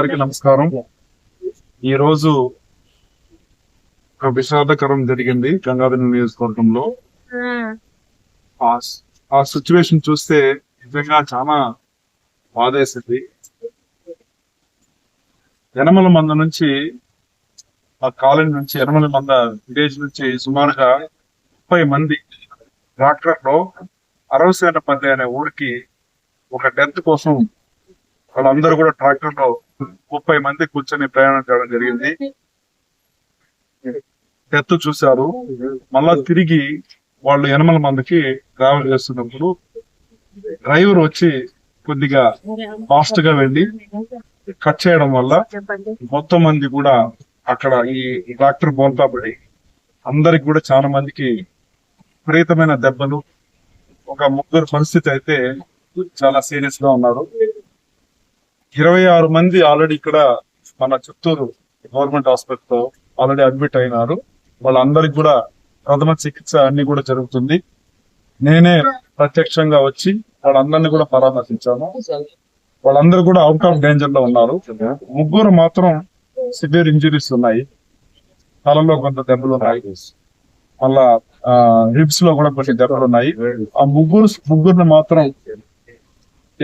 అందరికి నమస్కారం. ఈ రోజు ఒక విషాదకరం జరిగింది గంగాధర నియోజకవర్గంలో. ఆ. సిచ్యువేషన్ చూస్తే నిజంగా చాలా బాధేసింది. యనమల మంద నుంచి ఆ కాలనీ నుంచి యనమల మంద విలేజ్ నుంచి సుమారుగా ముప్పై మంది ట్రాక్టర్లో అరవసేనపల్లి అనే ఊరికి ఒక డెత్ కోసం వాళ్ళందరూ కూడా ట్రాక్టర్లో ముప్పై మంది కూర్చొని ప్రయాణం చేయడం జరిగింది. ఎత్తు చూశారు. మళ్ళా తిరిగి వాళ్ళు ఎనమల మందికి ట్రావెల్ చేస్తున్నప్పుడు డ్రైవర్ వచ్చి కొద్దిగా ఫాస్ట్గా వెళ్ళి కట్ చేయడం వల్ల మొత్తం మంది కూడా అక్కడ ఈ డాక్టర్ బోల్తా పడి అందరికి కూడా చాలా మందికి విపరీతమైన దెబ్బలు. ఒక ముగ్గురు పరిస్థితి అయితే చాలా సీరియస్గా ఉన్నారు. ఇరవై ఆరు మంది ఆల్రెడీ ఇక్కడ మన Chittoor government hospital already admit అయినారు. వాళ్ళందరికి కూడా ప్రథమ చికిత్స అన్ని కూడా జరుగుతుంది. నేనే ప్రత్యక్షంగా వచ్చి వాళ్ళందరినీ కూడా పరామర్శించాను. వాళ్ళందరూ కూడా అవుట్ ఆఫ్ డేంజర్లో ఉన్నారు. ముగ్గురు మాత్రం సివియర్ ఇంజురీస్ ఉన్నాయి. తలలో కొంత దెబ్బలు ఉన్నాయి. మళ్ళా హిప్స్లో కూడా కొన్ని దెబ్బలు ఉన్నాయి. ఆ ముగ్గురు ముగ్గురిని మాత్రం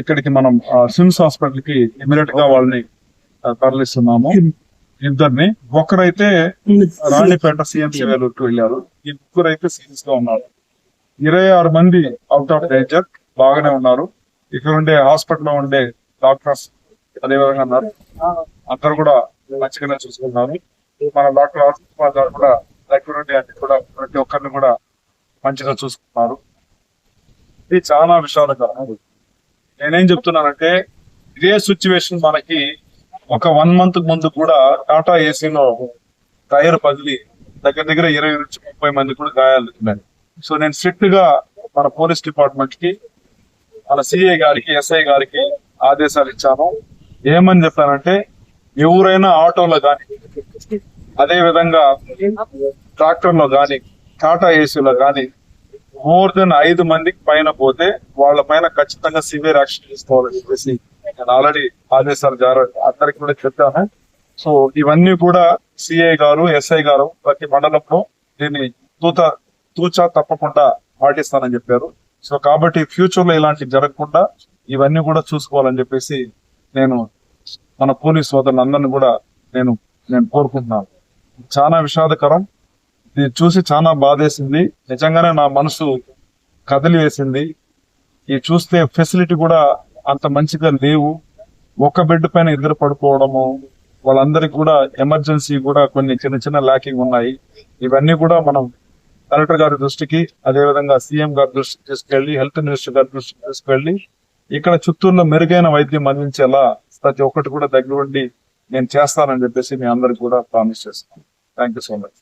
ఇక్కడికి మనం సిమ్స్ హాస్పిటల్కి ఇమీడియట్గా వాళ్ళని తరలిస్తున్నాము. ఇద్దరిని ఒకరైతే రాణిపేట సిఎంసీ వేలూరుకు వెళ్ళారు. అయితే సీరియస్గా ఉన్నారు. ఇరవై ఆరు మంది అవుట్ ఆఫ్ డేంజర్ బాగానే ఉన్నారు. ఇక్కడ ఉండే హాస్పిటల్లో ఉండే డాక్టర్స్ అదే విధంగా ఉన్నారు. అందరు కూడా మంచిగానే చూసుకున్నారు. మన డాక్టర్ హాస్పిటల్ గారు కూడా ఉండి అన్ని కూడా ప్రతి ఒక్కరిని కూడా మంచిగా చూసుకున్నారు. ఇది చాలా విషాదకరం నేనేం చెప్తున్నానంటే ఇదే సిచ్యువేషన్ మనకి ఒక వన్ మంత్ ముందు కూడా టాటా ఏసీలో టైర్ పగిలి దగ్గర దగ్గర ఇరవై నుంచి ముప్పై మంది కూడా గాయాలు ఉన్నాయి సో నేను స్ట్రిక్ట్గా మన పోలీస్ డిపార్ట్మెంట్కి మన సిఐ గారికి ఎస్ఐ గారికి ఆదేశాలు ఇచ్చాను. ఏమని చెప్పానంటే ఎవరైనా ఆటోలో కానీ అదే విధంగా ట్రాక్టర్లో కానీ టాటా ఏసీలో కానీ మోర్ దెన్ ఐదు మందికి పైన పోతే వాళ్ళ పైన ఖచ్చితంగా సివియర్ యాక్షన్ తీసుకోవాలని చెప్పేసి నేను ఆల్రెడీ ఆదేశాలు జారీ అందరికి కూడా చెప్పాను. సో ఇవన్నీ కూడా సిఐ గారు ఎస్ఐ గారు ప్రతి మండలంలో దీన్ని తూత తూచా తప్పకుండా పాటిస్తానని చెప్పారు. సో కాబట్టి ఫ్యూచర్లో ఇలాంటివి జరగకుండా ఇవన్నీ కూడా చూసుకోవాలని చెప్పేసి నేను మన పోలీస్ సోదరులందరినీ కూడా నేను నేను కోరుకుంటున్నాను. చాలా విషాదకరం. ఇది చూసి చాలా బాధేసింది. నిజంగానే నా మనసు కదిలి వేసింది ఇది చూస్తే ఫెసిలిటీ కూడా అంత మంచిగా లేవు. ఒక బెడ్ పైన ఇద్దరు పడుకోవడము వాళ్ళందరికి కూడా ఎమర్జెన్సీ కూడా కొన్ని చిన్న చిన్న ల్యాకింగ్ ఉన్నాయి. ఇవన్నీ కూడా మనం కలెక్టర్ గారి దృష్టికి అదే విధంగా సీఎం గారి దృష్టికి తీసుకెళ్ళి హెల్త్ మినిస్టర్ గారి దృష్టికి తీసుకెళ్ళి ఇక్కడ చిత్తూరులో మెరుగైన వైద్యం అందించేలా ప్రతి ఒక్కటి కూడా దగ్గర ఉండి నేను చేస్తానని చెప్పేసి మీ అందరికి కూడా ప్రామిస్ చేస్తాను థ్యాంక్ యూ సో మచ్